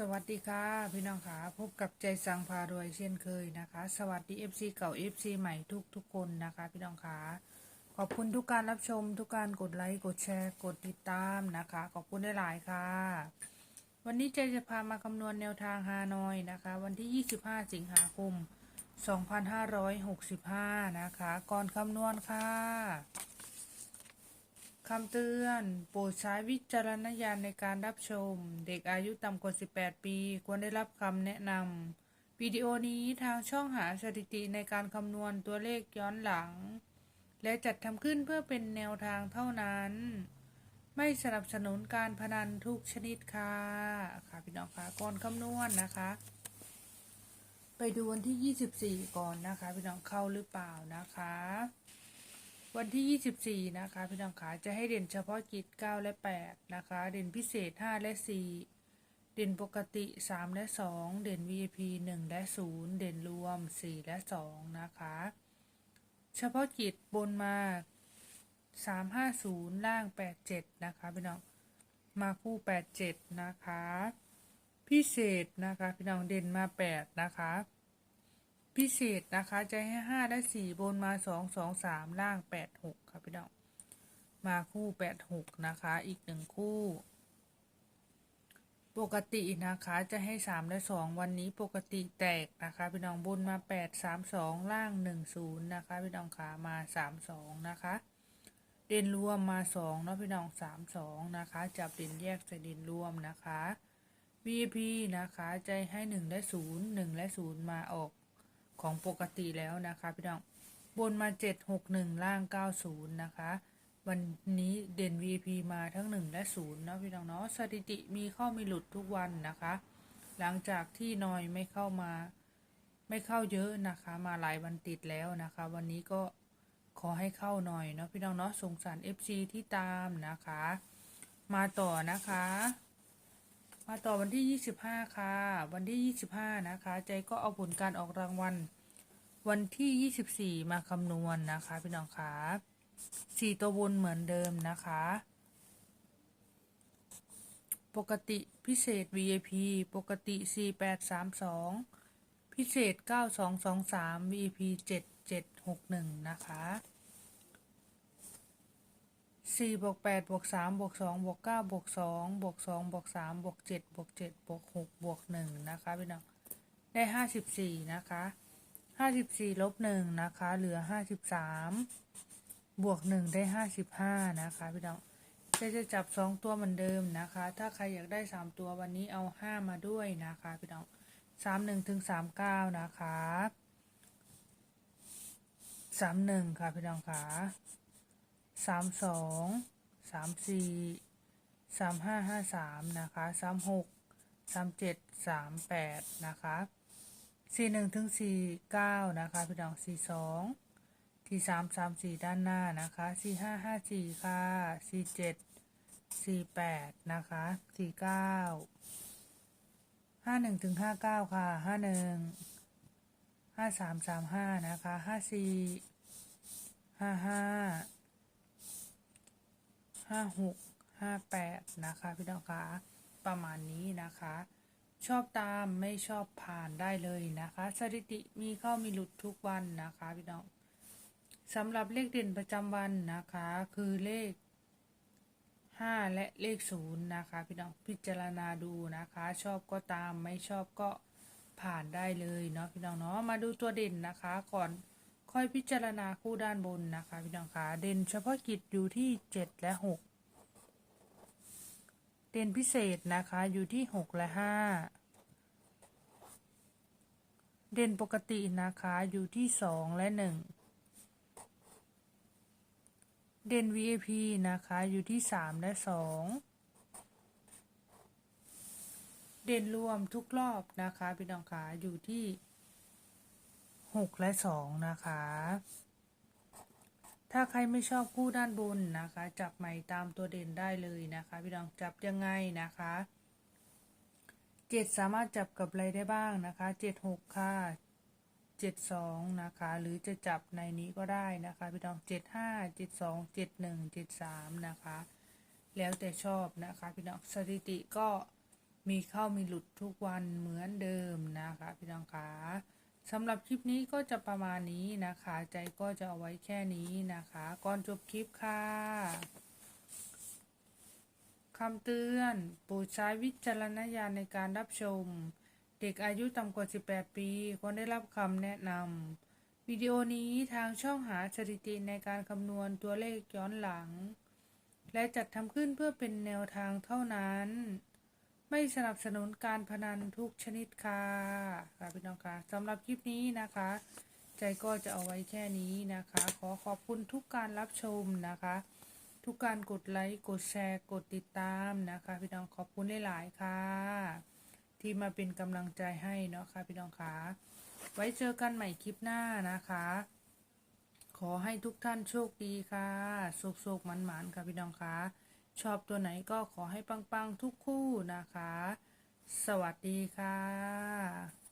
สวัสดีค่ะ พี่น้องค่ะ พบกับใจสังพารวยเช่นเคยนะคะ สวัสดี FC เก่า FC ใหม่ทุกทุกคนนะคะ พี่น้องค่ะ ขอบคุณทุกการรับชม ทุกการกดไลค์ กดแชร์ กดติดตามนะคะ ขอบคุณได้หลายค่ะ วันนี้ใจจะพามาคำนวณแนวทางฮานอยนะคะ วันที่ 25 สิงหาคม 2565 นะคะ ก่อนคำนวณค่ะ คำเตือน โปรดใช้วิจารณญาณในการรับชม เด็กอายุต่ำกว่า 18 ปี ควรได้รับคำแนะนำวิดีโอนี้ทางช่องหาสถิติในการคำนวณตัวเลขย้อนหลัง และจัดทำขึ้นเพื่อเป็นแนวทางเท่านั้น ไม่สนับสนุนการพนันทุกชนิดค่ะ ค่ะพี่น้องค่ะก่อนคำนวณนะคะ ไปดูวันที่ 24 ก่อนนะคะ พี่น้องเข้าหรือเปล่านะคะ วันที่ 24 นะคะ พี่น้องขาจะให้เด่นเฉพาะกิจ 9 และ 8 นะคะ เด่นพิเศษ 5 และ 4 เด่นปกติ 3 และ 2 เด่น VIP 1 และ 0 เด่นรวม 4 และ 2 นะคะ เฉพาะกิจบนมา 350 ล่าง 87 นะคะ พี่น้อง มาคู่ 87 นะคะ พิเศษนะคะ พี่น้องเด่นมา 8 นะคะ พิเศษนะคะจะให้ห้าและสี่บนมาสองสองสามล่างแปดหกครับพี่น้องมาคู่แปดหกนะคะ อีกหนึ่งคู่ ปกตินะคะจะให้สามและสองวันนี้ปกติแตกนะคะพี่น้องบนมาแปดสามสองล่างหนึ่งศูนย์นะคะพี่น้องขามาสามสองนะคะ เด่นรวมมาสองเนาะพี่น้องสามสองนะคะจับเด่นแยกใส่เด่นรวมนะคะ VIP นะคะจะให้หนึ่งและศูนย์หนึ่งและศูนย์มาออก ของปกติแล้วนะคะพี่น้องบนมา 761 ล่าง 90 นะคะ วันนี้เด่น VP มาทั้ง 1 และ0เนาะพี่น้องเนาะสถิติมีเข้ามีหลุดทุกวันนะคะ หลังจากที่นอยไม่เข้ามา ไม่เข้าเยอะนะคะ มาหลายวันติดแล้วนะคะ วันนี้ก็ขอให้เข้าหน่อยเนาะพี่น้องเนาะสงสาร FC ที่ตามนะคะ มาต่อนะคะ มาต่อวันที่ 25 ค่ะ วันที่ 25 นะคะ ใจก็เอาผลการออกรางวัล วันที่ 24 มาคำนวณนะคะ พี่น้องคะสี่ตัวบนเหมือนเดิมนะคะ ปกติพิเศษ VIP ปกติ 4832 พิเศษ 9223 VIP 7761 นะคะ สี่บวกแปดบวกสามบวกสองบวกเก้าบวกสองบวกสองบวกสามบวกเจ็ดบวกเจ็ดบวกหกบวกหนึ่งนะคะพี่น้องได้ห้าสิบสี่นะคะห้าสิบสี่ลบหนึ่งนะคะ เหลือห้าสิบสามบวกหนึ่งได้ห้าสิบห้านะคะพี่น้องจะจะจับสองตัวเหมือนเดิมนะคะ ถ้าใครอยากได้สามตัววันนี้เอาห้ามาด้วยนะคะพี่น้องสามหนึ่งถึงสามเก้านะคะสามหนึ่งค่ะพี่น้องค่ะ สามสองสามสี่สามห้าห้าสามนะคะสามหกสามเจ็ดสามแปดนะคะสี่หนึ่งถึงสี่เก้านะคะพี่น้องสี่สองที่สามสามสี่ด้านหน้านะคะสี่ห้าห้าสี่ค่ะสี่เจ็ดสี่แปดนะคะสี่เก้าห้าหนึ่งถึงห้าเก้าค่ะห้าหนึ่งห้าสามสามห้านะคะห้าสี่ห้าห้า ห้าหกห้าแปดนะคะพี่น้องคะประมาณนี้นะคะ ชอบตามไม่ชอบผ่านได้เลยนะคะ สถิติมีเข้ามีหลุดทุกวันนะคะพี่น้องสำหรับเลขเด่นประจำวันนะคะ คือเลขห้าและเลขศูนย์นะคะพี่น้องพิจารณาดูนะคะ ชอบก็ตามไม่ชอบก็ผ่านได้เลยเนาะพี่น้องเนาะมาดูตัวเด่นนะคะก่อน ค่อยพิจารณาคู่ด้านบนนะคะพี่น้องคะเด่นเฉพาะกิจอยู่ที่เจ็ดและหกเด่นพิเศษนะคะอยู่ที่หกและห้าเด่นปกตินะคะอยู่ที่สองและหนึ่งเด่น VIP นะคะอยู่ที่สามและสองเด่นรวมทุกรอบนะคะพี่น้องคะอยู่ที่ หกและสองนะคะ ถ้าใครไม่ชอบคู่ด้านบนนะคะ จับใหม่ตามตัวเด่นได้เลยนะคะ พี่น้องจับยังไงนะคะเจ็ดสามารถจับกับอะไรได้บ้างนะคะเจ็ดหกค่ะเจ็ดสองนะคะ หรือจะจับในนี้ก็ได้นะคะพี่น้องเจ็ดห้าเจ็ดสองเจ็ดหนึ่งเจ็ดสามนะคะ แล้วแต่ชอบนะคะพี่น้องสถิติก็มีเข้ามีหลุดทุกวันเหมือนเดิมนะคะ พี่น้องคะ สำหรับคลิปนี้ก็จะประมาณนี้นะคะ ใจก็จะเอาไว้แค่นี้นะคะ ก่อนจบคลิปค่ะคำเตือนโปรดใช้วิจารณญาณในการรับชม เด็กอายุต่ำกว่า 18 ปีควรได้รับคำแนะนำวิดีโอนี้ทางช่องหาสถิติในการคำนวณตัวเลขย้อนหลัง และจัดทำขึ้นเพื่อเป็นแนวทางเท่านั้น ไม่สนับสนุนการพนันทุกชนิดค่ะค่ะพี่น้องค่ะสำหรับคลิปนี้นะคะ ใจก็จะเอาไว้แค่นี้นะคะ ขอขอบคุณทุกการรับชมนะคะ ทุกการกดไลค์กดแชร์กดติดตามนะคะ พี่น้องขอบคุณหลายๆค่ะ ที่มาเป็นกำลังใจให้เนาะค่ะพี่น้องค่ะไว้เจอกันใหม่คลิปหน้านะคะ ขอให้ทุกท่านโชคดีค่ะสุขๆมันๆค่ะพี่น้องค่ะ ชอบตัวไหนก็ขอให้ปังๆทุกคู่นะคะ สวัสดีค่ะ